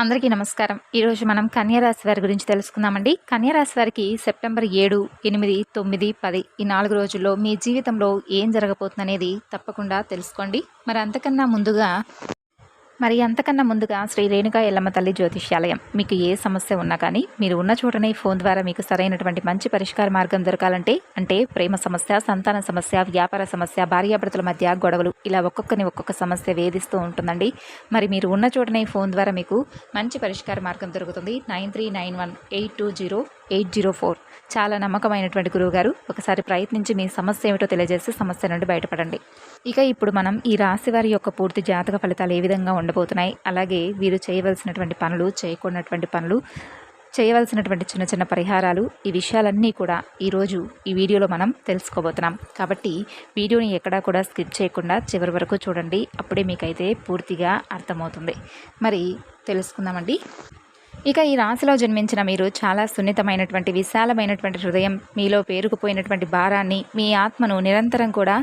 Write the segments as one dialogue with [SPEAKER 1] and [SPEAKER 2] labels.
[SPEAKER 1] అందరికీ నమస్కారం. ఈరోజు మనం కన్యారాశి వారి గురించి తెలుసుకుందామండి. కన్యారాశి వారికి సెప్టెంబర్ ఏడు ఎనిమిది తొమ్మిది పది ఈ నాలుగు రోజుల్లో మీ జీవితంలో ఏం జరగబోతుంది అనేది తప్పకుండా తెలుసుకోండి. మరి అంతకన్నా ముందుగా మరి అంతకన్నా ముందుగా శ్రీ రేణుకా ఎల్లమ్మ తల్లి జ్యోతిష్యాలయం మీకు ఏ సమస్య ఉన్నా కానీ మీరు ఉన్న చోటనే ఫోన్ ద్వారా మీకు సరైనటువంటి మంచి పరిష్కార మార్గం దొరకాలంటే అంటే ప్రేమ సమస్య సంతాన సమస్య వ్యాపార సమస్య భార్యాభర్తల మధ్య గొడవలు ఇలా ఒక్కొక్కని ఒక్కొక్క సమస్య వేధిస్తూ ఉంటుందండి. మరి మీరు ఉన్న చోటనే ఫోన్ ద్వారా మీకు మంచి పరిష్కార మార్గం దొరుకుతుంది. Nine three nine one eight two zero eight zero four. చాలా నమ్మకమైనటువంటి గురువు గారు ఒకసారి ప్రయత్నించి మీ సమస్య ఏమిటో తెలియజేసి సమస్య నుండి బయటపడండి. ఇక ఇప్పుడు మనం ఈ రాశి వారి యొక్క పూర్తి జాతక ఫలితాలు ఏ విధంగా ఉండవు ఉండబోతున్నాయి అలాగే వీరు చేయవలసినటువంటి పనులు చేయకూడనటువంటి పనులు చేయవలసినటువంటి చిన్న చిన్న పరిహారాలు ఈ విషయాలన్నీ కూడా ఈరోజు ఈ వీడియోలో మనం తెలుసుకోబోతున్నాం. కాబట్టి వీడియోని ఎక్కడా కూడా స్కిప్ చేయకుండా చివరి వరకు చూడండి. అప్పుడే మీకైతే పూర్తిగా అర్థమవుతుంది. మరి తెలుసుకుందామండి. ఇక ఈ రాశిలో జన్మించిన మీరు చాలా సున్నితమైనటువంటి విశాలమైనటువంటి హృదయం మీలో పేరుకుపోయినటువంటి భారాన్ని మీ ఆత్మను నిరంతరం కూడా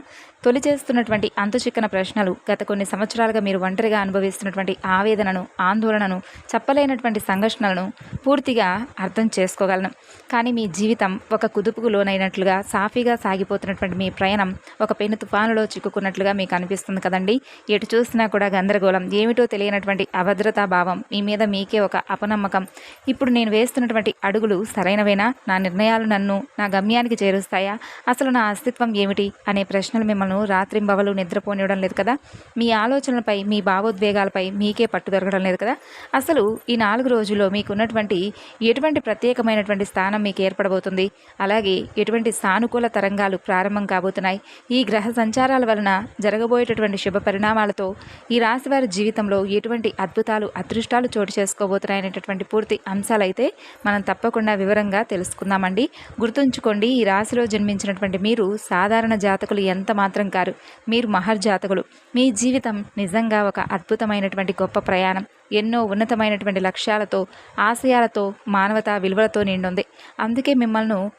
[SPEAKER 1] తొలి చేస్తున్నటువంటి అంతుచిక్కన ప్రశ్నలు గత కొన్ని సంవత్సరాలుగా మీరు ఒంటరిగా అనుభవిస్తున్నటువంటి ఆవేదనను ఆందోళనను చెప్పలేనటువంటి సంఘర్షణలను పూర్తిగా అర్థం చేసుకోగలను. కానీ మీ జీవితం ఒక కుదుపుకు లోనైనట్లుగా సాఫీగా సాగిపోతున్నటువంటి మీ ప్రయాణం ఒక పెను తుఫానులో చిక్కుకున్నట్లుగా మీకు అనిపిస్తుంది కదండి? ఎటు చూసినా కూడా గందరగోళం ఏమిటో తెలియనటువంటి అభద్రతా భావం మీ మీద మీకే ఒక అపనమ్మకం నమ్మకం. ఇప్పుడు నేను వేస్తున్నటువంటి అడుగులు సరైనవేనా? నా నిర్ణయాలు నన్ను నా గమ్యానికి చేరుస్తాయా? అసలు నా అస్తిత్వం ఏమిటి? అనే ప్రశ్నలు మిమ్మల్ని రాత్రింబవలు నిద్రపోనివ్వడం లేదు కదా? మీ ఆలోచనలపై మీ భావోద్వేగాలపై మీకే పట్టు దొరకడం లేదు కదా? అసలు ఈ నాలుగు రోజుల్లో మీకున్నటువంటి ఎటువంటి ప్రత్యేకమైనటువంటి స్థానం మీకు ఏర్పడబోతుంది? అలాగే ఎటువంటి సానుకూల తరంగాలు ప్రారంభం కాబోతున్నాయి? ఈ గ్రహ సంచారాల వలన జరగబోయేటటువంటి శుభ పరిణామాలతో ఈ రాశివారి జీవితంలో ఎటువంటి అద్భుతాలు అదృష్టాలు చోటు చేసుకోబోతున్నాయనేటటువంటి పూర్తి అంశాలైతే మనం తప్పకుండా వివరంగా తెలుసుకుందామండి. గుర్తుంచుకోండి ఈ రాశిలో జన్మించినటువంటి మీరు సాధారణ జాతకులు ఎంత మాత్రం కారు. మీరు మహర్జాతకులు మీ జీవితం నిజంగా ఒక అద్భుతమైనటువంటి గొప్ప ప్రయాణం. ఎన్నో ఉన్నతమైనటువంటి లక్ష్యాలతో ఆశయాలతో మానవతా విలువలతో నిండుంది. అందుకే మిమ్మల్ని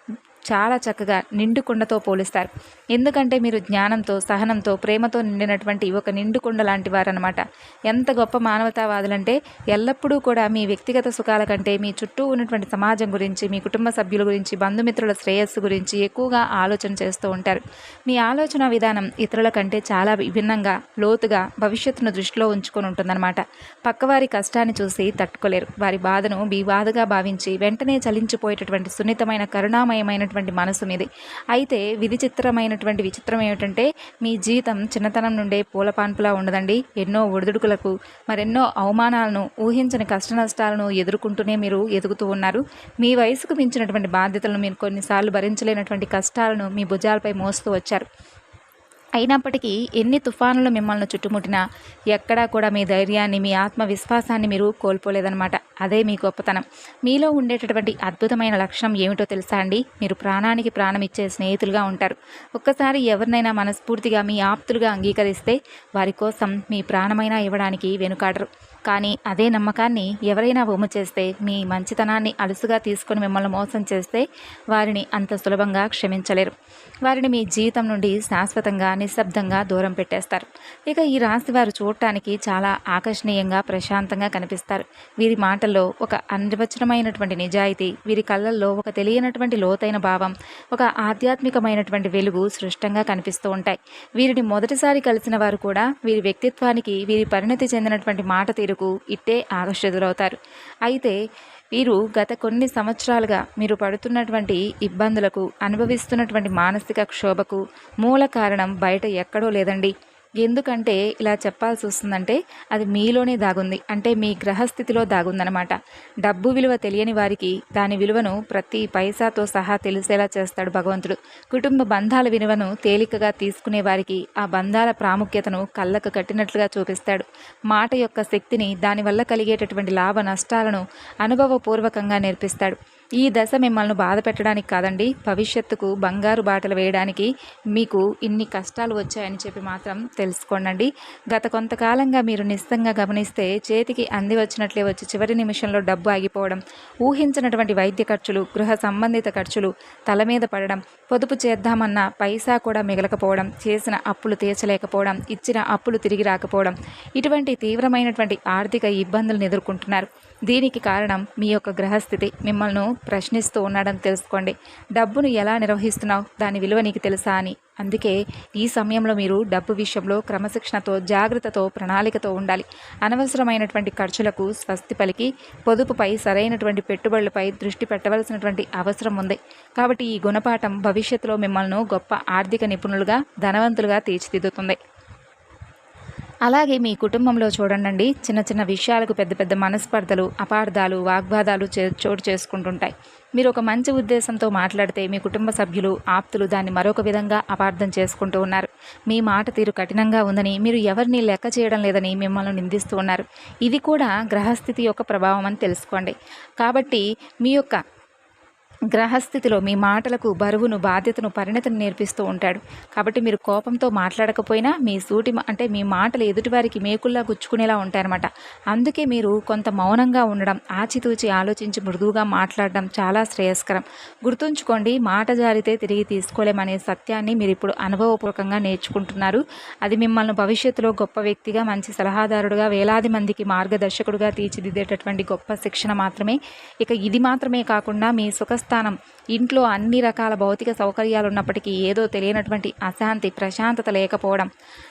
[SPEAKER 1] చాలా చక్కగా నిండుకుండతో పోలిస్తారు. ఎందుకంటే మీరు జ్ఞానంతో సహనంతో ప్రేమతో నిండినటువంటి ఒక నిండుకుండ లాంటి వారనమాట ఎంత గొప్ప మానవతావాదులంటే ఎల్లప్పుడూ కూడా మీ వ్యక్తిగత సుఖాల కంటే మీ చుట్టూ ఉన్నటువంటి సమాజం గురించి మీ కుటుంబ సభ్యుల గురించి బంధుమిత్రుల శ్రేయస్సు గురించి ఎక్కువగా ఆలోచన చేస్తూ ఉంటారు. మీ ఆలోచన విధానం ఇతరుల కంటే చాలా విభిన్నంగా లోతుగా భవిష్యత్తును దృష్టిలో ఉంచుకొని ఉంటుందన్నమాట. పక్కవారి కష్టాన్ని చూసి తట్టుకోలేరు. వారి బాధను మీ బాధగా భావించి వెంటనే చలించిపోయేటటువంటి సున్నితమైన కరుణామయమైన ఉన్నటువంటి మనసు మీది. అయితే విధిచిత్రమైనటువంటి విచిత్రం ఏమిటంటే మీ జీవితం చిన్నతనం నుండే పూలపాన్పులా ఉండదండి. ఎన్నో ఒడిదుడుకులకు మరెన్నో అవమానాలను ఊహించని కష్ట నష్టాలను ఎదుర్కొంటూనే మీరు ఎదుగుతూ ఉన్నారు. మీ వయసుకు మించినటువంటి బాధ్యతలను మీరు కొన్నిసార్లు భరించలేనటువంటి కష్టాలను మీ భుజాలపై మోస్తూ వచ్చారు. అయినప్పటికీ ఎన్ని తుఫానులు మిమ్మల్ని చుట్టుముట్టినా ఎక్కడా కూడా మీ ధైర్యాన్ని మీ ఆత్మవిశ్వాసాన్ని మీరు కోల్పోలేదన్నమాట. అదే మీ గొప్పతనం. మీలో ఉండేటటువంటి అద్భుతమైన లక్షణం ఏమిటో తెలుసా అండి? మీరు ప్రాణానికి ప్రాణం ఇచ్చే స్నేహితులుగా ఉంటారు. ఒక్కసారి ఎవరినైనా మనస్ఫూర్తిగా మీ ఆప్తులుగా అంగీకరిస్తే వారి కోసం మీ ప్రాణమైనా ఇవ్వడానికి వెనుకాడరు. కానీ అదే నమ్మకాన్ని ఎవరైనా ఒమ్ము చేస్తే మీ మంచితనాన్ని అలుసుగా తీసుకొని మిమ్మల్ని మోసం చేస్తే వారిని అంత సులభంగా క్షమించలేరు. వారిని మీ జీవితం నుండి శాశ్వతంగా నిశ్శబ్దంగా దూరం పెట్టేస్తారు. ఇక ఈ రాశి వారు చూడటానికి చాలా ఆకర్షణీయంగా ప్రశాంతంగా కనిపిస్తారు. వీరి మాటల్లో ఒక అనిర్వచనమైనటువంటి నిజాయితీ వీరి కళ్ళల్లో ఒక తెలియనటువంటి లోతైన భావం ఒక ఆధ్యాత్మికమైనటువంటి వెలుగు సృష్టంగా కనిపిస్తూ ఉంటాయి. వీరిని మొదటిసారి కలిసిన వారు కూడా వీరి వ్యక్తిత్వానికి వీరి పరిణతి చెందినటువంటి మాట తీరుకు ఇట్టే ఆకర్షితులవుతారు. అయితే వీరు గత కొన్ని సంవత్సరాలుగా మీరు పడుతున్నటువంటి ఇబ్బందులకు అనుభవిస్తున్నటువంటి మానసిక క్షోభకు మూల కారణం బయట ఎక్కడో లేదండి. ఎందుకంటే ఇలా చెప్పాల్సి వస్తుందంటే అది మీలోనే దాగుంది. అంటే మీ గ్రహస్థితిలో దాగుందనమాట డబ్బు విలువ తెలియని వారికి దాని విలువను ప్రతి పైసాతో సహా తెలిసేలా చేస్తాడు భగవంతుడు. కుటుంబ బంధాల విలువను తేలికగా తీసుకునే వారికి ఆ బంధాల ప్రాముఖ్యతను కళ్ళకు కట్టినట్లుగా చూపిస్తాడు. మాట యొక్క శక్తిని దానివల్ల కలిగేటటువంటి లాభ నష్టాలను అనుభవపూర్వకంగా నేర్పిస్తాడు. ఈ దశ మిమ్మల్ని బాధ పెట్టడానికి కాదండి భవిష్యత్తుకు బంగారు బాటలు వేయడానికి మీకు ఇన్ని కష్టాలు వచ్చాయని చెప్పి మాత్రం తెలుసుకోండి గత కొంతకాలంగా మీరు నిశ్చితంగా గమనిస్తే చేతికి అంది వచ్చినట్లే వచ్చి చివరి నిమిషంలో డబ్బు ఆగిపోవడం ఊహించినటువంటి వైద్య ఖర్చులు గృహ సంబంధిత ఖర్చులు తల మీద పడడం పొదుపు చేద్దామన్న పైసా కూడా మిగలకపోవడం చేసిన అప్పులు తీర్చలేకపోవడం ఇచ్చిన అప్పులు తిరిగి రాకపోవడం ఇటువంటి తీవ్రమైనటువంటి ఆర్థిక ఇబ్బందులను ఎదుర్కొంటున్నారు. దీనికి కారణం మీ యొక్క గ్రహస్థితి మిమ్మల్ని ప్రశ్నిస్తూ ఉన్నాడని తెలుసుకోండి. డబ్బును ఎలా నిర్వహిస్తున్నావు? దాని విలువ నీకు తెలుసా అని అందుకే ఈ సమయంలో మీరు డబ్బు విషయంలో క్రమశిక్షణతో జాగ్రత్తతో ప్రణాళికతో ఉండాలి. అనవసరమైనటువంటి ఖర్చులకు స్వస్తి పలికి పొదుపుపై సరైనటువంటి పెట్టుబడులపై దృష్టి పెట్టవలసినటువంటి అవసరం ఉంది. కాబట్టి ఈ గుణపాఠం భవిష్యత్తులో మిమ్మల్ని గొప్ప ఆర్థిక నిపుణులుగా ధనవంతులుగా తీర్చిదిద్దుతుంది. అలాగే మీ కుటుంబంలో చూడండి చిన్న చిన్న విషయాలకు పెద్ద పెద్ద మనస్పర్ధలు అపార్థాలు వాగ్వాదాలు చే చోటు చేసుకుంటుంటాయి. మీరు ఒక మంచి ఉద్దేశంతో మాట్లాడితే మీ కుటుంబ సభ్యులు ఆప్తులు దాన్ని మరొక విధంగా అపార్థం చేసుకుంటూ ఉన్నారు. మీ మాట తీరు కఠినంగా ఉందని మీరు ఎవరిని లెక్క చేయడం లేదని మిమ్మల్ని నిందిస్తూ ఉన్నారు. ఇది కూడా గ్రహస్థితి యొక్క ప్రభావం అని తెలుసుకోండి. కాబట్టి మీ యొక్క గ్రహస్థితిలో మీ మాటలకు బరువును బాధ్యతను పరిణతిని నేర్పిస్తూ ఉంటాడు. కాబట్టి మీరు కోపంతో మాట్లాడకపోయినా మీ సూటి అంటే మీ మాటలు ఎదుటివారికి మేకుల్లా గుచ్చుకునేలా ఉంటాయన్నమాట. అందుకే మీరు కొంత మౌనంగా ఉండడం ఆచితూచి ఆలోచించి మృదువుగా మాట్లాడడం చాలా శ్రేయస్కరం. గుర్తుంచుకోండి మాట జారితే తిరిగి తీసుకోలేమనే సత్యాన్ని మీరు ఇప్పుడు అనుభవపూర్వకంగా నేర్చుకుంటున్నారు. అది మిమ్మల్ని భవిష్యత్తులో గొప్ప వ్యక్తిగా మంచి సలహాదారుడుగా వేలాది మందికి మార్గదర్శకుడుగా తీర్చిదిద్దేటటువంటి గొప్ప శిక్షణ మాత్రమే. ఇక ఇది మాత్రమే కాకుండా మీ సుఖ స్థానం ఇంట్లో అన్ని రకాల భౌతిక సౌకర్యాలు ఉన్నప్పటికీ ఏదో తెలియనటువంటి అశాంతి ప్రశాంతత లేకపోవడం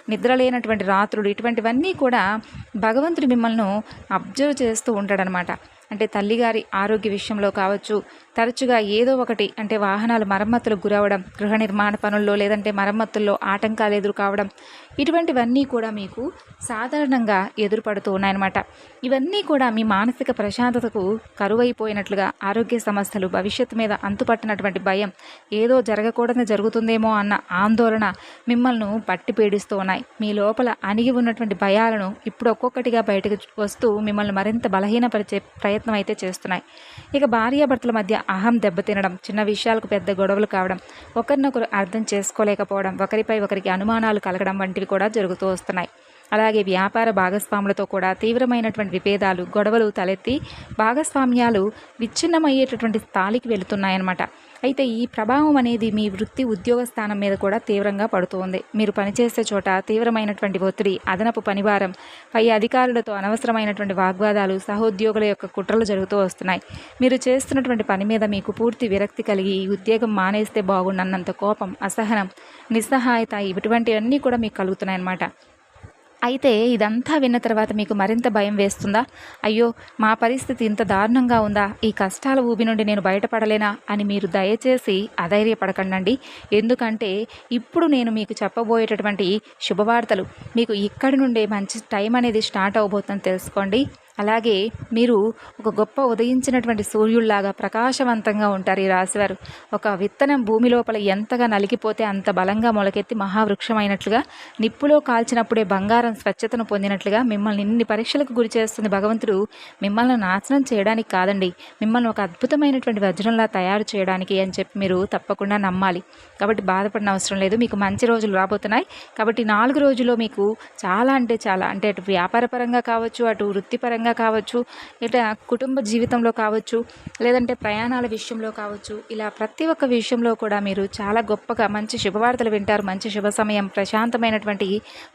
[SPEAKER 1] నిద్ర లేనటువంటి రాత్రులు ఇటువంటివన్నీ కూడా భగవంతుడు మిమ్మల్ని అబ్జర్వ్ చేస్తూ ఉంటాడనమాట అంటే తల్లిగారి ఆరోగ్య విషయంలో కావచ్చు తరచుగా ఏదో ఒకటి అంటే వాహనాలు మరమ్మతులకు గురవడం గృహ నిర్మాణ పనుల్లో లేదంటే మరమ్మతుల్లో ఆటంకాలు ఎదురు కావడం ఇటువంటివన్నీ కూడా మీకు సాధారణంగా ఎదురుపడుతూ ఉన్నాయన్నమాట. ఇవన్నీ కూడా మీ మానసిక ప్రశాంతతకు కరువైపోయినట్లుగా ఆరోగ్య సమస్యలు భవిష్యత్తు మీద అంతుపట్టినటువంటి భయం ఏదో జరగకూడదు జరుగుతుందేమో అన్న ఆందోళన మిమ్మల్ని పట్టి పీడిస్తూ ఉన్నాయి. మీ లోపల అణిగి ఉన్నటువంటి భయాలను ఇప్పుడు ఒక్కొక్కటిగా బయటకు వస్తూ మిమ్మల్ని మరింత బలహీనపరిచే ప్రయత్నం ప్రయత్నం అయితే చేస్తున్నాయి. ఇక భార్యాభర్తల మధ్య అహం దెబ్బతినడం చిన్న విషయాలకు పెద్ద గొడవలు కావడం ఒకరినొకరు అర్థం చేసుకోలేకపోవడం ఒకరిపై ఒకరికి అనుమానాలు కలగడం వంటివి కూడా జరుగుతూ వస్తున్నాయి. అలాగే వ్యాపార భాగస్వాములతో కూడా తీవ్రమైనటువంటి విభేదాలు గొడవలు తలెత్తి భాగస్వామ్యాలు విచ్ఛిన్నమయ్యేటటువంటి స్థాయికి వెళుతున్నాయన్నమాట. అయితే ఈ ప్రభావం అనేది మీ వృత్తి ఉద్యోగ స్థానం మీద కూడా తీవ్రంగా పడుతుంది. మీరు పనిచేసే చోట తీవ్రమైనటువంటి ఒత్తిడి అదనపు పనిభారం పై అధికారులతో అనవసరమైనటువంటి వాగ్వాదాలు సహోద్యోగుల యొక్క కుట్రలు జరుగుతూ వస్తున్నాయి. మీరు చేస్తున్నటువంటి పని మీద మీకు పూర్తి విరక్తి కలిగి ఈ ఉద్యోగం మానేస్తే బాగుండన్నంత కోపం అసహనం నిస్సహాయత ఇటువంటివన్నీ కూడా మీకు కలుగుతున్నాయి అన్నమాట అయితే ఇదంతా విన్న తర్వాత మీకు మరింత భయం వేస్తుందా? అయ్యో మా పరిస్థితి ఇంత దారుణంగా ఉందా? ఈ కష్టాల ఊబి నుండి నేను బయటపడలేనా? అని మీరు దయచేసి అధైర్యపడకండి ఎందుకంటే ఇప్పుడు నేను మీకు చెప్పబోయేటటువంటి శుభవార్తలు మీకు ఇక్కడి నుండే మంచి టైం అనేది స్టార్ట్ అవబోతుందని తెలుసుకోండి. అలాగే మీరు ఒక గొప్ప ఉదయించినటువంటి సూర్యుల్లాగా ప్రకాశవంతంగా ఉంటారు ఈ రాశివారు. ఒక విత్తనం భూమి లోపల ఎంతగా నలిగిపోతే అంత బలంగా మొలకెత్తి మహావృక్షమైనట్లుగా నిప్పులో కాల్చినప్పుడే బంగారం స్వచ్ఛతను పొందినట్లుగా మిమ్మల్ని ఇన్ని పరీక్షలకు గురి చేస్తుంది భగవంతుడు. మిమ్మల్ని నాశనం చేయడానికి కాదండి మిమ్మల్ని ఒక అద్భుతమైనటువంటి వజ్రంలా తయారు చేయడానికి అని చెప్పి మీరు తప్పకుండా నమ్మాలి. కాబట్టి బాధపడిన అవసరం లేదు మీకు మంచి రోజులు రాబోతున్నాయి. కాబట్టి నాలుగు రోజుల్లో మీకు చాలా అంటే చాలా అంటే అటు వ్యాపారపరంగా కావచ్చు అటు వృత్తిపరంగా పరంగా కావచ్చు ఇట్లా కుటుంబ జీవితంలో కావచ్చు లేదంటే ప్రయాణాల విషయంలో కావచ్చు ఇలా ప్రతి ఒక్క విషయంలో కూడా మీరు చాలా గొప్పగా మంచి శుభవార్తలు వింటారు. మంచి శుభ సమయం ప్రశాంతమైనటువంటి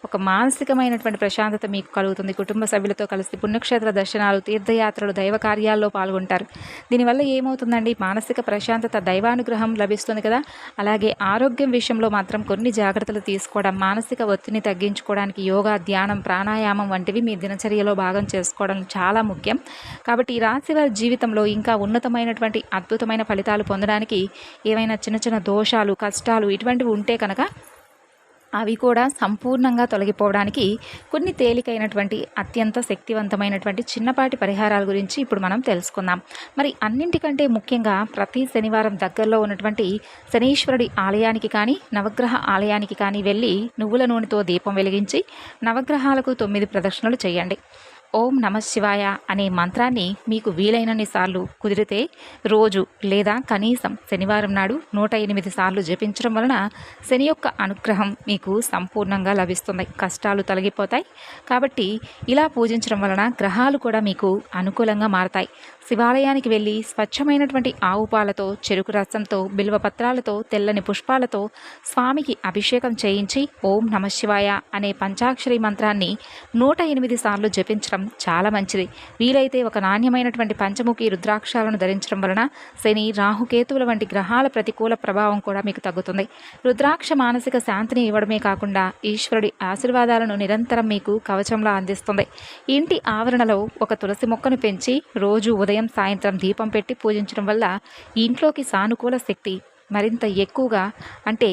[SPEAKER 1] ఒక మానసికమైనటువంటి ప్రశాంతత మీకు కలుగుతుంది. కుటుంబ సభ్యులతో కలిసి పుణ్యక్షేత్ర దర్శనాలు తీర్థయాత్రలు దైవ కార్యాల్లో పాల్గొంటారు. దీనివల్ల ఏమవుతుందండి? మానసిక ప్రశాంతత దైవానుగ్రహం లభిస్తుంది కదా? అలాగే ఆరోగ్యం విషయంలో మాత్రం కొన్ని జాగ్రత్తలు తీసుకోవడం మానసిక ఒత్తిడిని తగ్గించుకోవడానికి యోగా ధ్యానం ప్రాణాయామం వంటివి మీ దినచర్యలో భాగం చేసుకోవడం చాలా ముఖ్యం. కాబట్టి ఈ రాశి వారి జీవితంలో ఇంకా ఉన్నతమైనటువంటి అద్భుతమైన ఫలితాలు పొందడానికి ఏవైనా చిన్న చిన్న దోషాలు కష్టాలు ఇటువంటివి ఉంటే కనుక అవి కూడా సంపూర్ణంగా తొలగిపోవడానికి కొన్ని తేలికైనటువంటి అత్యంత శక్తివంతమైనటువంటి చిన్నపాటి పరిహారాల గురించి ఇప్పుడు మనం తెలుసుకుందాం. మరి అన్నింటికంటే ముఖ్యంగా ప్రతి శనివారం దగ్గరలో ఉన్నటువంటి శనీశ్వరుడి ఆలయానికి కానీ నవగ్రహ ఆలయానికి కానీ వెళ్ళి నువ్వుల నూనెతో దీపం వెలిగించి నవగ్రహాలకు తొమ్మిది ప్రదక్షిణలు చేయండి. ఓం నమ శివాయ అనే మంత్రాన్ని మీకు వీలైనన్ని సార్లు కుదిరితే రోజు లేదా కనీసం శనివారం నాడు నూట ఎనిమిది సార్లు జపించడం వలన శని యొక్క అనుగ్రహం మీకు సంపూర్ణంగా లభిస్తుంది. కష్టాలు తొలగిపోతాయి. కాబట్టి ఇలా పూజించడం వలన గ్రహాలు కూడా మీకు అనుకూలంగా మారతాయి. శివాలయానికి వెళ్ళి స్వచ్ఛమైనటువంటి ఆవు పాలతో చెరుకు రసంతో బిల్వపత్రాలతో తెల్లని పుష్పాలతో స్వామికి అభిషేకం చేయించి ఓం నమ శివాయ అనే పంచాక్షరి మంత్రాన్ని నూట ఎనిమిది సార్లు జపించడం చాలా మంచిది. వీలైతే ఒక నాణ్యమైనటువంటి పంచముఖి రుద్రాక్షాలను ధరించడం వలన శని రాహుకేతువుల వంటి గ్రహాల ప్రతికూల ప్రభావం కూడా మీకు తగ్గుతుంది. రుద్రాక్ష మానసిక శాంతిని ఇవ్వడమే కాకుండా ఈశ్వరుడి ఆశీర్వాదాలను నిరంతరం మీకు కవచంలా అందిస్తుంది. ఇంటి ఆవరణలో ఒక తులసి మొక్కను పెంచి రోజు ఉదయం ఉదయం సాయంత్రం దీపం పెట్టి పూజించడం వల్ల ఇంట్లోకి సానుకూల శక్తి మరింత ఎక్కువగా అంటే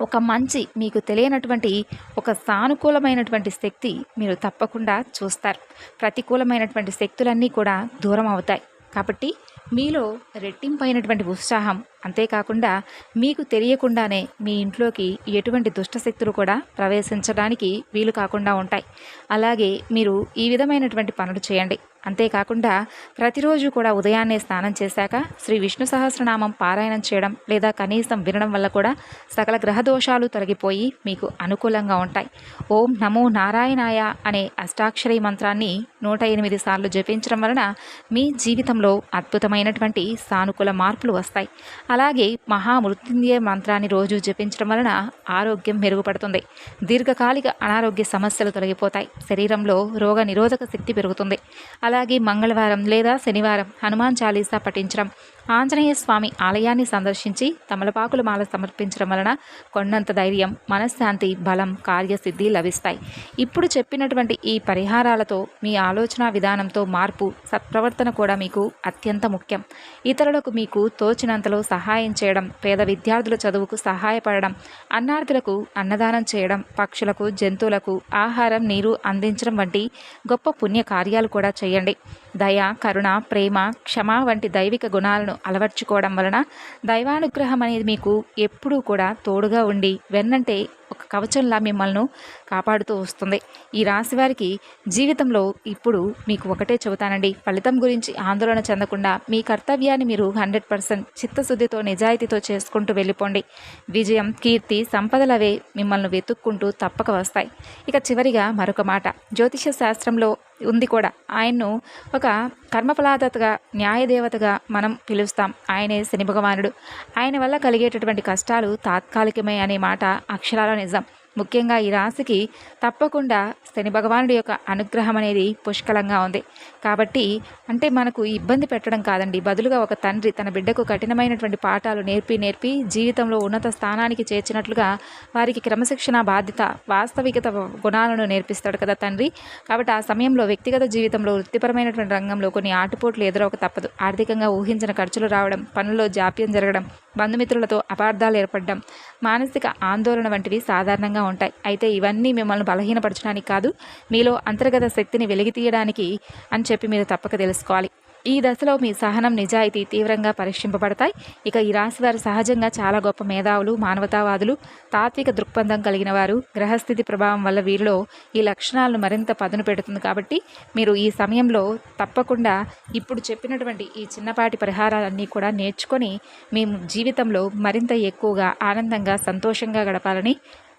[SPEAKER 1] ఒక మంచి మీకు తెలియనటువంటి ఒక సానుకూలమైనటువంటి శక్తి మీరు తప్పకుండా చూస్తారు. ప్రతికూలమైనటువంటి శక్తులన్నీ కూడా దూరం అవుతాయి. కాబట్టి మీలో రెట్టింపైనటువంటి ఉత్సాహం అంతేకాకుండా మీకు తెలియకుండానే మీ ఇంట్లోకి ఎటువంటి దుష్టశక్తులు కూడా ప్రవేశించడానికి వీలు కాకుండా ఉంటాయి. అలాగే మీరు ఈ విధమైనటువంటి పనులు చేయండి. అంతేకాకుండా ప్రతిరోజు కూడా ఉదయాన్నే స్నానం చేశాక శ్రీ విష్ణు సహస్రనామం పారాయణం చేయడం లేదా కనీసం వినడం వల్ల కూడా సకల గ్రహ దోషాలు తొలగిపోయి మీకు అనుకూలంగా ఉంటాయి. ఓం నమో నారాయణాయ అనే అష్టాక్షరీ మంత్రాన్ని నూట ఎనిమిది సార్లు జపించడం వలన మీ జీవితంలో అద్భుతమైనటువంటి సానుకూల మార్పులు వస్తాయి. అలాగే మహామృత్యుంజయ మంత్రాన్ని రోజు జపించడం వలన ఆరోగ్యం మెరుగుపడుతుంది. దీర్ఘకాలిక అనారోగ్య సమస్యలు తొలగిపోతాయి. శరీరంలో రోగ నిరోధక శక్తి పెరుగుతుంది. అలాగే మంగళవారం లేదా శనివారం హనుమాన్ చాలీసా పఠించడం ఆంజనేయ స్వామి ఆలయాన్ని సందర్శించి తమలపాకుల మాల సమర్పించడం వలన కొండంత ధైర్యం మనశ్శాంతి బలం కార్యసిద్ధి లభిస్తాయి. ఇప్పుడు చెప్పినటువంటి ఈ పరిహారాలతో మీ ఆలోచన విధానంతో మార్పు సత్ప్రవర్తన కూడా మీకు అత్యంత ముఖ్యం. ఇతరులకు మీకు తోచినంతలో సహాయం చేయడం పేద విద్యార్థుల చదువుకు సహాయపడడం అన్నార్థులకు అన్నదానం చేయడం పక్షులకు జంతువులకు ఆహారం నీరు అందించడం వంటి గొప్ప పుణ్య కార్యాలు కూడా చేయండి. దయ కరుణ ప్రేమ క్షమ వంటి దైవిక గుణాలను అలవర్చుకోవడం వలన దైవానుగ్రహం అనేది మీకు ఎప్పుడూ కూడా తోడుగా ఉండి వెన్నంటే ఒక కవచంలా మిమ్మల్ని కాపాడుతూ వస్తుంది. ఈ రాశి వారికి జీవితంలో ఇప్పుడు మీకు ఒకటే చెబుతానండి. ఫలితం గురించి ఆందోళన చెందకుండా మీ కర్తవ్యాన్ని మీరు హండ్రెడ్ పర్సెంట్ చిత్తశుద్ధితో నిజాయితీతో చేసుకుంటూ వెళ్ళిపోండి. విజయం కీర్తి సంపదలవే మిమ్మల్ని వెతుక్కుంటూ తప్పక వస్తాయి. ఇక చివరిగా మరొక మాట. జ్యోతిష శాస్త్రంలో ఉంది కూడా. ఆయన్ను ఒక కర్మఫలాదతగా న్యాయదేవతగా మనం పిలుస్తాం. ఆయనే శని భగవానుడు. ఆయన వల్ల కలిగేటటువంటి కష్టాలు తాత్కాలికమే అనే మాట అక్షరాల నిజం. ముఖ్యంగా ఈ రాశికి తప్పకుండా శని భగవానుడి యొక్క అనుగ్రహం అనేది పుష్కలంగా ఉంది. కాబట్టి అంటే మనకు ఇబ్బంది పెట్టడం కాదండి. బదులుగా ఒక తండ్రి తన బిడ్డకు కఠినమైనటువంటి పాఠాలు నేర్పి నేర్పి జీవితంలో ఉన్నత స్థానానికి చేర్చినట్లుగా వారికి క్రమశిక్షణ బాధ్యత వాస్తవికత గుణాలను నేర్పిస్తాడు కదా తండ్రి. కాబట్టి ఆ సమయంలో వ్యక్తిగత జీవితంలో వృత్తిపరమైనటువంటి రంగంలో కొన్ని ఆటుపోట్లు ఎదురవక తప్పదు. ఆర్థికంగా ఊహించిన ఖర్చులు రావడం పనుల్లో జాప్యం జరగడం బంధుమిత్రులతో అపార్థాలు ఏర్పడడం మానసిక ఆందోళన వంటివి సాధారణంగా ఉంటాయి. అయితే ఇవన్నీ మిమ్మల్ని బలహీనపరచడానికి కాదు మీలో అంతర్గత శక్తిని వెలిగి తీయడానికి అని చెప్పి మీరు తప్పక తెలుసుకోవాలి. ఈ దశలో మీ సహనం నిజాయితీ తీవ్రంగా పరీక్షింపబడతాయి. ఇక ఈ రాశి వారు సహజంగా చాలా గొప్ప మేధావులు మానవతావాదులు తాత్విక దృక్పథం కలిగిన వారు. గ్రహస్థితి ప్రభావం వల్ల వీరిలో ఈ లక్షణాలను మరింత పదును పెడుతుంది కాబట్టి మీరు ఈ సమయంలో తప్పకుండా ఇప్పుడు చెప్పినటువంటి ఈ చిన్నపాటి పరిహారాలన్నీ కూడా నేర్చుకొని మీ జీవితంలో మరింత ఎక్కువగా ఆనందంగా సంతోషంగా గడపాలని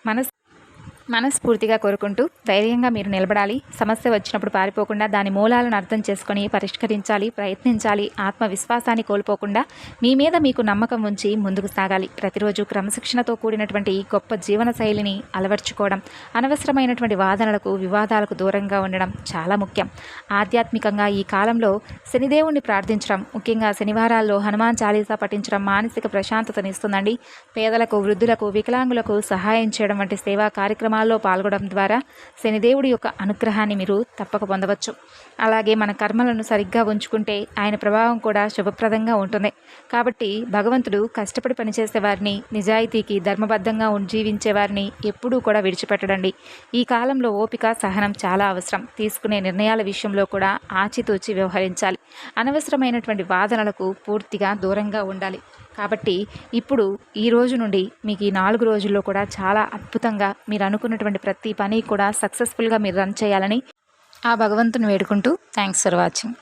[SPEAKER 1] మనస్ మనస్ఫూర్తిగా కోరుకుంటూ ధైర్యంగా మీరు నిలబడాలి. సమస్య వచ్చినప్పుడు పారిపోకుండా దాని మూలాలను అర్థం చేసుకొని పరిష్కరించాలి ప్రయత్నించాలి ఆత్మవిశ్వాసాన్ని కోల్పోకుండా మీ మీద మీకు నమ్మకం ఉంచి ముందుకు సాగాలి. ప్రతిరోజు క్రమశిక్షణతో కూడినటువంటి గొప్ప జీవన శైలిని అలవర్చుకోవడం అనవసరమైనటువంటి వాదనలకు వివాదాలకు దూరంగా ఉండడం చాలా ముఖ్యం. ఆధ్యాత్మికంగా ఈ కాలంలో శనిదేవుణ్ణి ప్రార్థించడం ముఖ్యంగా శనివారాల్లో హనుమాన్ చాలీసా పఠించడం మానసిక ప్రశాంతతనిస్తుందండి. పేదలకు వృద్ధులకు వికలాంగులకు సహాయం చేయడం వంటి సేవా కార్యక్రమాలు కార్యక్రమాల్లో పాల్గొనడం ద్వారా శనిదేవుడి యొక్క అనుగ్రహాన్ని మీరు తప్పక పొందవచ్చు. అలాగే మన కర్మలను సరిగ్గా ఉంచుకుంటే ఆయన ప్రభావం కూడా శుభప్రదంగా ఉంటుంది. కాబట్టి భగవంతుడు కష్టపడి పనిచేసే వారిని నిజాయితీకి ధర్మబద్ధంగా జీవించే వారిని ఎప్పుడూ కూడా విడిచిపెట్టడండి. ఈ కాలంలో ఓపిక సహనం చాలా అవసరం. తీసుకునే నిర్ణయాల విషయంలో కూడా ఆచితూచి వ్యవహరించాలి. అనవసరమైనటువంటి వాదనలకు పూర్తిగా దూరంగా ఉండాలి. కాబట్టి ఇప్పుడు ఈ రోజు నుండి మీకు ఈ నాలుగు రోజుల్లో కూడా చాలా అద్భుతంగా మీరు అనుకున్నటువంటి ప్రతి పని కూడా సక్సెస్ఫుల్గా మీరు రన్ చేయాలని ఆ భగవంతుని వేడుకుంటూ థ్యాంక్స్ ఫర్ వాచింగ్